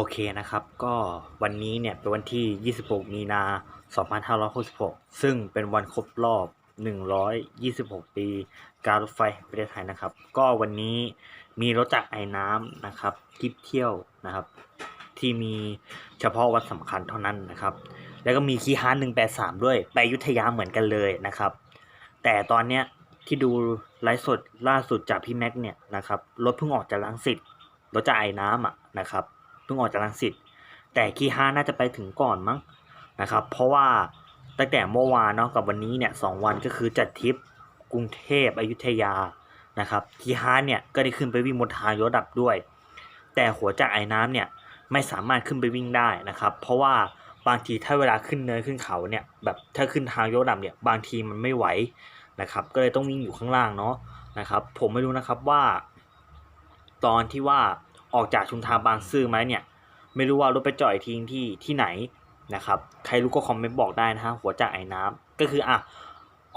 โอเคนะครับ ก็วันนี้เนี่ยเป็นวันที่ 26 มีนา 2566 ซึ่งเป็นวันครบรอบ 126 ปี การรถไฟประเทศไทยนะครับ ก็วันนี้มีรถจากไอ้น้ำนะครับทริปเที่ยวนะครับ ที่มีเฉพาะวันสำคัญเท่านั้นนะครับ แล้วก็มีคีฮาร์183 ด้วย ไปยุทธยาเหมือนกันเลยนะครับ แต่ตอนเนี้ยที่ดูไลฟ์สดล่าสุดจากพี่แม็กเนี่ยนะครับรถเพิ่งออกจากลังสิตรถจากไอ้น้ำอะนะครับ พิ่งออกจากลังสิตแต่คีฮาน่าจะไปถึงก่อนมั้งนะครับ เพราะว่าตั้งแต่เมื่อวานเนาะกับวันนี้เนี่ยสองวันก็คือจัดทริปกรุงเทพอยุธยานะครับคีฮาเนี่ยก็ได้ขึ้นไปวิ่งบนทางยกดับด้วย แต่หัวจากไอ้น้ำเนี่ยไม่สามารถขึ้นไปวิ่งได้นะครับ เพราะว่าบางทีถ้าเวลาขึ้นเนินขึ้นเขาเนี่ยแบบถ้าขึ้นทางยกดับเนี่ยบางทีมันไม่ไหวนะครับ ก็เลยต้องวิ่งอยู่ข้างล่างเนาะนะครับ ผมไม่รู้นะครับว่า ตอนที่ว่า ออกจากชุมทางบางซื่อไหมเนี่ย ไม่รู้ว่ารถไปจอดทิ้งที่ที่ไหนนะครับ ใครรู้ก็คอมเมนต์บอกได้นะฮะหัวจากไอ้น้ำก็คืออะ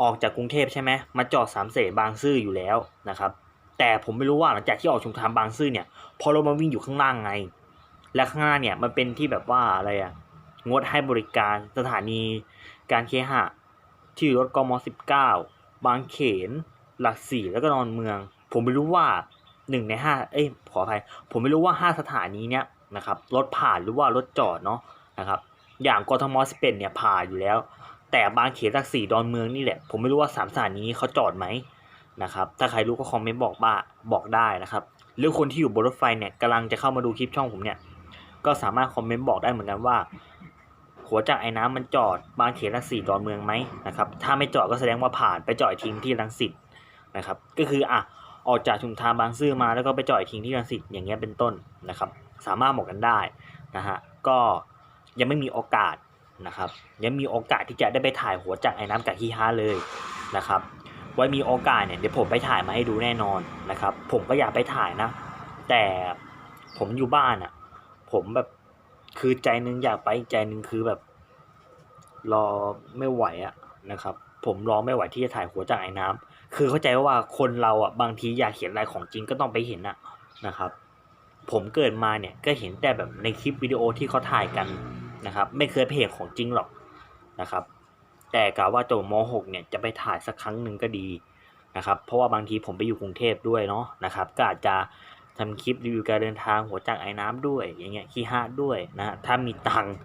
ออกจากกรุงเทพใช่ไหมมาจอดสามเสบางซื่ออยู่แล้วนะครับ แต่ผมไม่รู้ว่าหลังจากที่ออกชุมทางบางซื่อเนี่ย พอรถมาวิ่งอยู่ข้างล่างไง และข้างหน้าเนี่ยมันเป็นที่แบบว่าอะไรอะงดให้บริการสถานีการเคหะที่รถกมสิบเก้าบางเขน หลักสี่แล้วก็นอนเมือง ผมไม่รู้ว่า หนึ่งในห้าเอ้ยขออภัยผมไม่รู้ว่าห้าสถานีเนี่ยนะครับรถผ่านหรือว่ารถจอดเนาะนะครับอย่างกทมสิบเอ็ดเนี่ยผ่านอยู่แล้ว แต่บางเขนหลักสี่ดอนเมืองนี่แหละ ผมไม่รู้ว่าสามสถานีเขาจอดไหมนะครับถ้าใครรู้ก็คอมเมนต์บอกบ้าบอกได้นะครับหรือคนที่อยู่บนรถไฟเนี่ยกำลังจะเข้ามาดูคลิปช่องผมเนี่ยก็สามารถคอมเมนต์บอกได้เหมือนกันว่า หัวจากไอ้น้ำมันจอดบางเขนรังสิตดอนเมืองไหมนะครับถ้าไม่จอดก็แสดงว่าผ่านไปจอดทิ้งที่รังสิตนะครับก็คืออะ ออกจากชุมทางบางซื่อมาแล้วก็ไปจ่อดทิ้งที่รังสิตอย่างเงี้ยเป็นต้นนะครับ สามารถบอกกันได้นะฮะก็ยังไม่มีโอกาสนะครับ ยังมีโอกาสที่จะได้ไปถ่ายหัวจากไอ้น้ำกับฮีฮาเลยนะครับไว้มีโอกาสเนี่ยเดี๋ยวผมไปถ่ายมาให้ดูแน่นอนนะครับ ผมก็อยากไปถ่ายนะ แต่ผมอยู่บ้านอะ ผมแบบคือใจนึงอยากไปใจนึงคือแบบ รอไม่ไหวอะนะครับ ผมรอไม่ไหวที่จะถ่ายหัวจากไอ้น้ำ คือเข้าใจว่าคนเราอะบางทีอยากเห็นอะไรของจริงก็ต้องไปเห็นอะนะครับ ผมเกิดมาเนี่ยก็เห็นแต่แบบในคลิปวิดีโอที่เขาถ่ายกันนะครับ ไม่เคยไปเห็นของจริงหรอกนะครับ แต่กะว่าจบม .6 เนี่ยจะไปถ่ายสักครั้งหนึ่งก็ดีนะครับ เพราะว่าบางทีผมไปอยู่กรุงเทพด้วยเนาะนะครับ ก็อาจจะทำคลิปรีวิวการเดินทางหัวจากไอ้น้ำด้วยอย่างเงี้ยขี้ฮาด้วยนะถ้ามีตังค์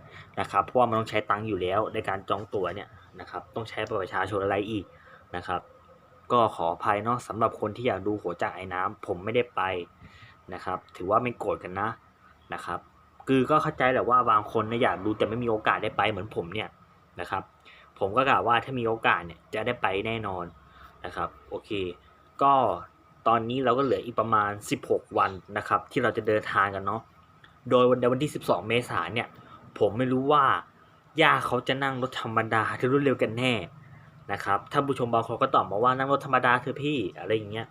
นะครับ เพราะว่ามันต้องใช้ตังค์อยู่แล้วในการจองตั๋วเนี่ยนะครับ ต้องใช้ประชาชนอะไรอีกนะครับ ก็ขออภัยเนาะสำหรับคนที่อยากดูหัวจากไอ้น้ำผมไม่ได้ไปนะครับ ถือว่าไม่โกรธกันนะนะครับ คือก็เข้าใจแหละว่าบางคนเนี่ยอยากดูแต่ไม่มีโอกาสได้ไปเหมือนผมเนี่ยนะครับ ผมก็กล่าวว่าถ้ามีโอกาสเนี่ยจะได้ไปแน่นอนนะครับโอเค ก็ตอนนี้เราก็เหลืออีกประมาณ 16 วันนะครับ ที่เราจะเดินทางกันเนาะโดยวันในวันที่ 12 เมษายนเนี่ย ผมไม่รู้ว่าย่าเขาจะนั่งรถธรรมดาหรือรถเร็วกันแน่ นะครับท่านผู้ชมบางคนก็ตอบมาว่านั่งรถธรรมดาเถอะพี่อะไรอย่างเงี้ย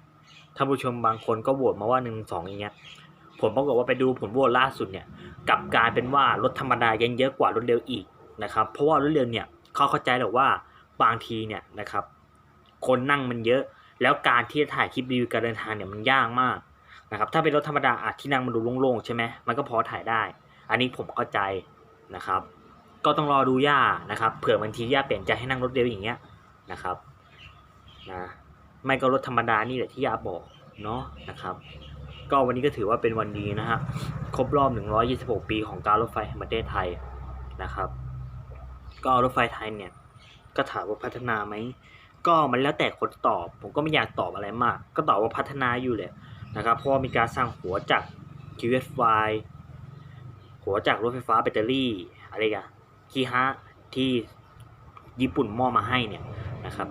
ท่านผู้ชมบางคนก็โหวตมาว่าหนึ่งสองอย่างเงี้ยผมปรากฏว่าไปดูผลโหวตล่าสุดเนี่ยกลับกลายเป็นว่ารถธรรมดายังเยอะกว่ารถเร็วอีกนะครับเพราะว่ารถเร็วเนี่ยเขาเข้าใจแหละว่าบางทีเนี่ยนะครับคนนั่งมันเยอะ แล้วการที่จะถ่ายคลิปรีวิวการเดินทางเนี่ยมันยากมากนะครับถ้าเป็นรถธรรมดาอาจที่นั่งมันดูโล่งๆใช่ไหมมันก็พอถ่ายได้ อันนี้ผมเข้าใจนะครับ ก็ต้องรอดูย่านะครับเผื่อบางทีย่าเปลี่ยนใจให้นั่งรถเร็วอย่างเงี้ย นะครับนะไม่ก็รถธรรมดานี่แหละที่ยาบอกเนาะนะครับก็วันนี้ก็ถือว่าเป็นวันดีนะฮะครบรอบ 126 ปีของการรถไฟแห่งประเทศไทยนะครับ ก็รถไฟไทยเนี่ยก็ถามว่าพัฒนาไหมก็มันแล้วแต่คนตอบ ผมก็ไม่อยากตอบอะไรมาก ก็ตอบว่าพัฒนาอยู่เลยนะครับเพราะว่ามีการสร้างหัวจาก QSY หัวจากรถไฟฟ้าแบตเตอรี่อะไรกันคีฮะที่ญี่ปุ่นมอบมาให้เนี่ย นะครับ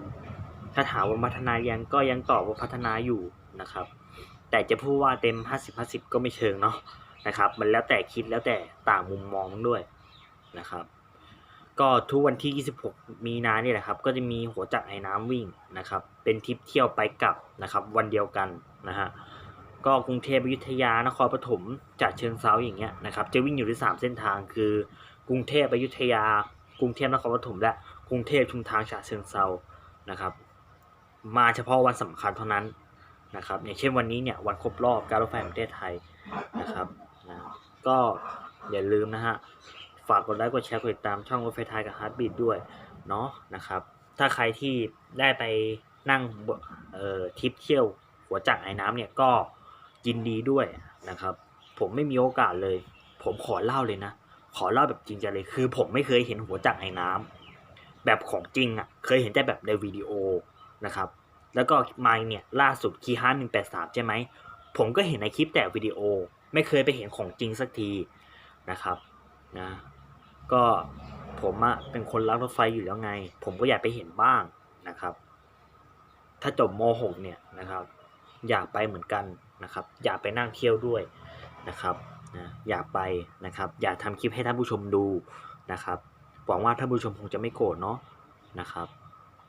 ถ้าถามว่าพัฒนายังก็ยังตอบว่าพัฒนาอยู่นะครับ แต่จะพูดว่าเต็ม 50 50 ก็ไม่เชิงเนาะนะครับ มันแล้วแต่คิดแล้วแต่ต่างมุมมองด้วยนะครับก็ทุกวันที่ 26 มีนาเนี่ยแหละครับ ก็จะมีหัวจักรไอ้น้ำวิ่งนะครับ เป็นทริปเที่ยวไปกลับนะครับ วันเดียวกันนะฮะ ก็กรุงเทพอยุธยานครปฐมจากเชิงเซาอย่างเงี้ยนะครับ จะวิ่งอยู่ที่ 3 เส้นทางคือ กรุงเทพอยุธยา กรุงเทพนครปฐมและ กรุงเทพชุมทางฉะเชิงเซานะครับ มาเฉพาะวันสำคัญเท่านั้นนะครับ อย่างเช่นวันนี้เนี่ยวันครบรอบการรถไฟแห่งประเทศไทยนะครับนะก็อย่าลืมนะฮะฝากกดไลค์กดแชร์กดติดตามช่องรถไฟไทยกับฮาร์ดบีดด้วยเนาะนะครับ ถ้าใครที่ได้ไปนั่งเอ่อทริปเที่ยวหัวจักรไอ้น้ำเนี่ยก็ยินดีด้วยนะครับ ผมไม่มีโอกาสเลย ผมขอเล่าเลยนะ ขอเล่าแบบจริงใจเลยคือ ผมไม่เคยเห็นหัวจักรไอ้น้ำ แบบของจริงอะ่ะเคยเห็นแต่แบบในวิดีโอนะครับ แล้วก็ไมค์เนี่ยล่าสุดคีฮาร์หนึ่งแปดสามใช่ไหมผมก็เห็นในคลิปแต่วิดีโอ ไม่เคยไปเห็นของจริงสักทีนะครับนะก็ผมอะเป็นคนรักรถไฟอยู่แล้วไง ผมก็อยากไปเห็นบ้างนะครับ ถ้าจบม .6 เนี่ยนะครับ อยากไปเหมือนกันนะครับ อยากไปนั่งเที่ยวด้วยนะครับนะอยากไปนะครับ อยากทำคลิปให้ท่านผู้ชมดูนะครับ หวังว่าท่านผู้ชมคงจะไม่โกรธเนาะนะครับ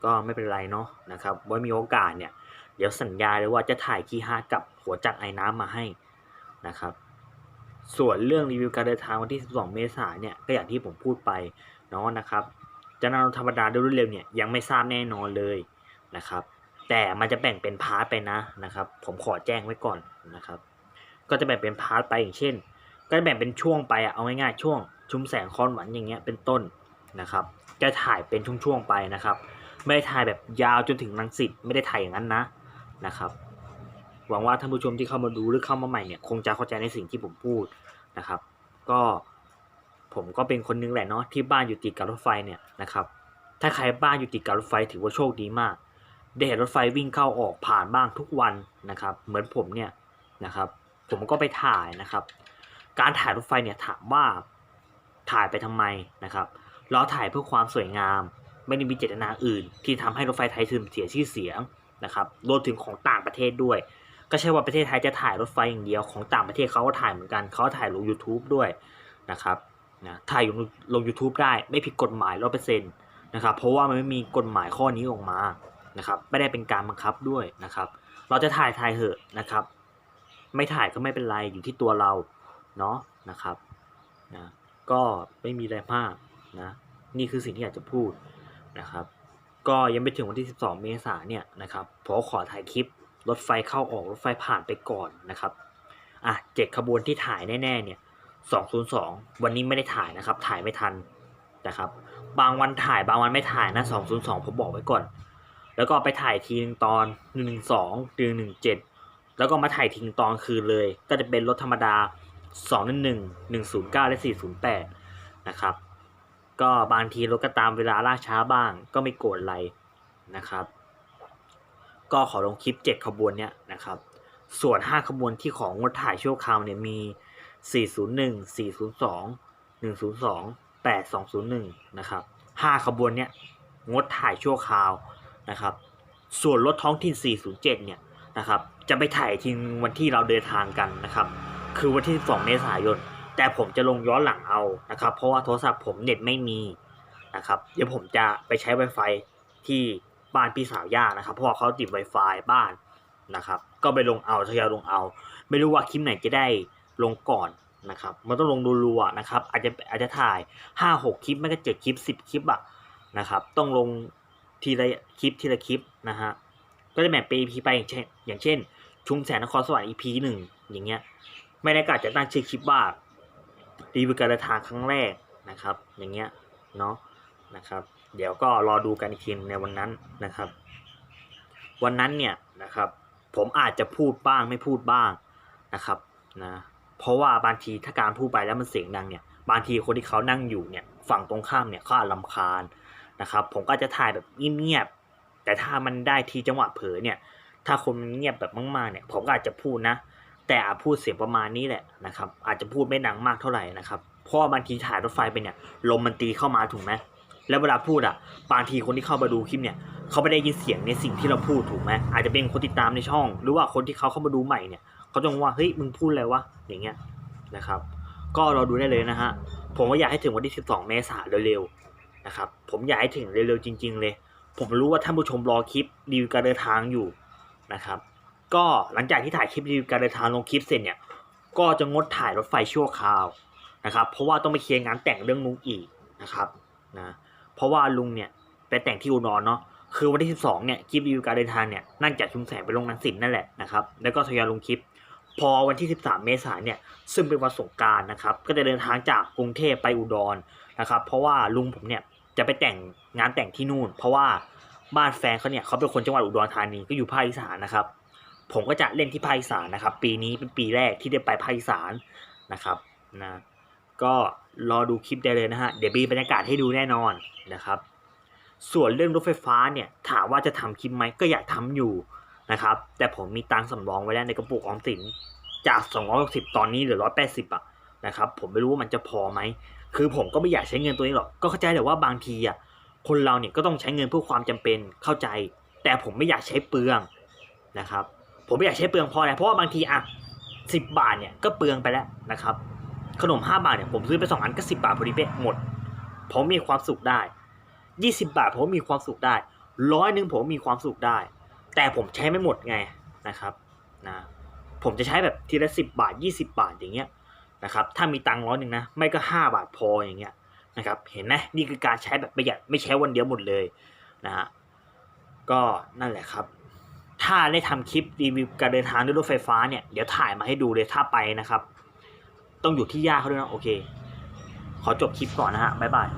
ก็ไม่เป็นไรเนาะนะครับไว้มีโอกาสเนี่ย เดี๋ยวสัญญาเลยว่าจะถ่ายคีฮากับหัวจักรไอ้น้ำมาให้นะครับ ส่วนเรื่องรีวิวการเดินทางวันที่ 12 เมษายนเนี่ยก็อย่างที่ผมพูดไปเนาะนะครับจะนำธรรมดาด้วยรวดเร็วเนี่ยยังไม่ทราบแน่นอนเลยนะครับ แต่มันจะแบ่งเป็นพาร์ทไปนะนะครับ ผมขอแจ้งไว้ก่อนนะครับ ก็จะแบ่งเป็นพาร์ทไปอย่างเช่น ก็จะแบ่งเป็นช่วงไปอะเอาง่ายๆช่วงชุมแสงคอนหวันอย่างเงี้ยเป็นต้น นะครับจะถ่ายเป็นช่วงๆไปนะครับ ไม่ได้ถ่ายแบบยาวจนถึงนังสิตไม่ได้ถ่ายอย่างนั้นนะนะครับ หวังว่าท่านผู้ชมที่เข้ามาดูหรือเข้ามาใหม่เนี่ยคงจะเข้าใจในสิ่งที่ผมพูดนะครับ ก็ผมก็เป็นคนนึงแหละเนาะที่บ้านอยู่ติดกับรถไฟเนี่ยนะครับถ้าใครบ้านอยู่ติดกับรถไฟถือว่าโชคดีมากได้เห็นรถไฟวิ่งเข้าออกผ่านบ้างทุกวันนะครับ เหมือนผมเนี่ยนะครับ ผมก็ไปถ่ายนะครับ การถ่ายรถไฟเนี่ยถามว่าถ่ายไปทำไมนะครับ เราถ่ายเพื่อความสวยงาม ไม่ได้มีเจตนาอื่น ที่ทำให้รถไฟไทยเสื่อมเสียชื่อเสียงนะครับรวมถึงของต่างประเทศด้วย ก็ใช่ว่าประเทศไทยจะถ่ายรถไฟอย่างเดียวของต่างประเทศเขาก็ถ่ายเหมือนกันเขาถ่ายลง YouTube ด้วยนะครับนะถ่ายลงลง YouTube ได้ไม่ผิดกฎหมายร้อเปอร์เซ็นต์นะครับเพราะว่ามันไม่มีกฎหมายข้อนี้ออกมานะครับไม่ได้เป็นการบังคับด้วยนะครับเราจะถ่ายถ่ายเหอะนะครับ ไม่ถ่ายก็ไม่เป็นไรอยู่ที่ตัวเราเนาะนะครับนะก็ไม่มีอะไรมาก นะนี่คือสิ่งที่อยากจะพูดนะครับ ก็ยังไม่ถึงวันที่ 12 เมษายนเนี่ยนะครับผมขอถ่ายคลิปรถไฟเข้าออกรถไฟผ่านไปก่อนนะครับอะเจ็ดขบวนที่ถ่ายแน่ๆเนี่ย202 วันนี้ไม่ได้ถ่ายนะครับ ถ่ายไม่ทันนะครับ บางวันถ่ายบางวันไม่ถ่ายนะ 202 ผมบอกไว้ก่อน แล้วก็ไปถ่ายทีนึงตอน 112 117 แล้วก็มาถ่ายทิ้งตอนคืนเลย ก็จะเป็นรถธรรมดา 211 109 และ 408 นะครับ ก็บางทีรถก็ตามเวลาล่าช้าบ้าง ก็ไม่โกรธอะไรนะครับ ก็ขอลงคลิป 7 ขบวนเนี้ยนะครับ ส่วน 5 ขบวนที่ของงดถ่ายชั่วคราวเนี่ยมี 401 402 102 8201นะครับ5ขบวนเนี้ยงดถ่ายชั่วคราวนะครับ ส่วนรถท้องถิ่น 407 เนี่ยนะครับ จะไปถ่ายทิ้งวันที่เราเดินทางกันนะครับ คือวันที่ 2 เมษายน แต่ผมจะลงย้อนหลังเอานะครับ เพราะว่าโทรศัพท์ผมเน็ตไม่มีนะครับ เดี๋ยวผมจะไปใช้ Wi-Fi ที่บ้านพี่สาวย่านะครับ เพราะว่าเขาติด Wi-Fi บ้านนะครับ ก็ไปลงเอาทยอยลงเอา ไม่รู้ว่าคลิปไหนจะได้ลงก่อนนะครับ มันต้องลงรัวๆนะครับ อาจจะอาจจะถ่าย 5-6 คลิปไม่ก็7คลิป 10 คลิปอะนะครับ ต้องลงทีละคลิปทีละคลิปนะฮะ ก็จะแบ่งเป็น EP ไปอย่างเช่น อย่างเช่น ชุมแสนนครสวรรค์ EP หนึ่งอย่างเงี้ย ไม่ได้กะจะตั้งชื่อคลิปว่า รีวิวการเดินทางครั้งแรกนะครับ อย่างเงี้ยเนาะนะครับ เดี๋ยวก็รอดูกันอีกทีในวันนั้นนะครับ วันนั้นเนี่ยนะครับผมอาจจะพูดบ้างไม่พูดบ้างนะครับนะเพราะว่าบางทีถ้าการพูดไปแล้วมันเสียงดังเนี่ยบางทีคนที่เขานั่งอยู่เนี่ยฝั่งตรงข้ามเนี่ยเขาอาจรำคาญนะครับ ผมก็จะถ่ายแบบเงียบๆแต่ถ้ามันได้ทีจังหวะเผลอเนี่ยถ้าคนมันเงียบแบบมากๆเนี่ยผมก็อาจจะพูดนะ แต่อาจพูดเสียงประมาณนี้แหละนะครับ อาจจะพูดไม่ดังมากเท่าไหร่นะครับเพราะว่าบางทีถ่ายรถไฟไปเนี่ยลมมันตีเข้ามาถูกไหมแล้วเวลาพูดอะบางทีคนที่เข้ามาดูคลิปเนี่ยเขาไม่ได้ยินเสียงในสิ่งที่เราพูดถูกไหมอาจจะเป็นคนติดตามในช่อง หรือว่าคนที่เขาเข้ามาดูใหม่เนี่ยเขาจะงงว่าเฮ้ยมึงพูดอะไรวะอย่างเงี้ยนะครับ ก็เราดูได้เลยนะฮะผมก็อยากให้ถึงวันที่ 12 เมษายนเร็วๆนะครับผมอยากให้ถึงเร็วๆจริง ๆ เลย ผมรู้ว่าท่านผู้ชมรอคลิปรีวิวการเดินทางอยู่นะครับ ก็หลังจากที่ถ่ายคลิปรีวิวการเดินทางลงคลิปเสร็จเนี่ย ก็จะงดถ่ายรถไฟชั่วคราวนะครับ เพราะว่าต้องไปเคลียร์งานแต่งเรื่องลุงอีกนะครับนะเพราะว่าลุงเนี่ยไปแต่งที่อุดรเนาะคือวันที่ 12 เนี่ยคลิปรีวิวการเดินทางเนี่ยนั่งจากชุมแสงไปลงนันสินนั่นแหละนะครับแล้วก็ทยอยลงคลิป พอวันที่ 13 เมษายนเนี่ยซึ่งเป็นวันสงกรารนะครับก็จะเดินทางจากกรุงเทพไปอุดรนะครับ เพราะว่าลุงผมเนี่ยจะไปแต่งงานแต่งที่นู่น เพราะว่าบ้านแฟนเขาเนี่ยเขาเป็นคนจังหวัดอุดรธานีก็อยู่ภาคอีสานนะครับ ผมก็จะเล่นที่ภาคอีสานนะครับ ปีนี้เป็นปีแรกที่ได้ไปภาคอีสานนะครับนะก็รอดูคลิปได้เลยนะฮะเดี๋ยวมีบรรยากาศให้ดูแน่นอนนะครับส่วนเรื่องรถไฟฟ้าเนี่ยถามว่าจะทำคลิปไหมก็อยากทำอยู่นะครับแต่ผมมีตังสำรองไว้แล้วในกระปุกออมสินจาก 260 ตอนนี้เหลือ 180อะนะครับผมไม่รู้ว่ามันจะพอไหมคือผมก็ไม่อยากใช้เงินตัวนี้หรอกก็เข้าใจแหละว่าบางทีอะคนเราเนี่ยก็ต้องใช้เงินเพื่อความจำเป็นเข้าใจ แต่ผมไม่อยากใช้เปลืองนะครับ ผมไม่อยากใช้เปลืองพราะอะเพราะว่าบางทีอะสิบาทเนี่ยก็เปลืองไปแล้วนะครับ ขนมห้าบาทเนี่ยผมซื้อไปสองอันก็สิบาทพอดีเป๊ะหมด ผมมีความสุขได้ยี่สิบาทผมมีความสุขได้ร้อยหนึ่งผมมีความสุขได้ แต่ผมใช้ไม่หมดไงนะครับนะผมจะใช้แบบทีละสิบบาทยี่สิบาทอย่างเงี้ยนะครับถ้ามีตังค์ร้อยหนึ่งนะไม่ก็ห้าบาทพออย่างเงี้ยนะครับเห็นไหมนี่คือการใช้แบบประหยัดไม่ใช้วันเดียวหมดเลยนะฮะก็นั่นแหละครับ ถ้าได้ทำคลิปรีวิวการเดินทางด้วยรถไฟฟ้าเนี่ย เดี๋ยวถ่ายมาให้ดูเลยถ้าไปนะครับ ต้องอยู่ที่ย่าเขาด้วยนะโอเค ขอจบคลิปก่อนนะฮะบ๊ายบาย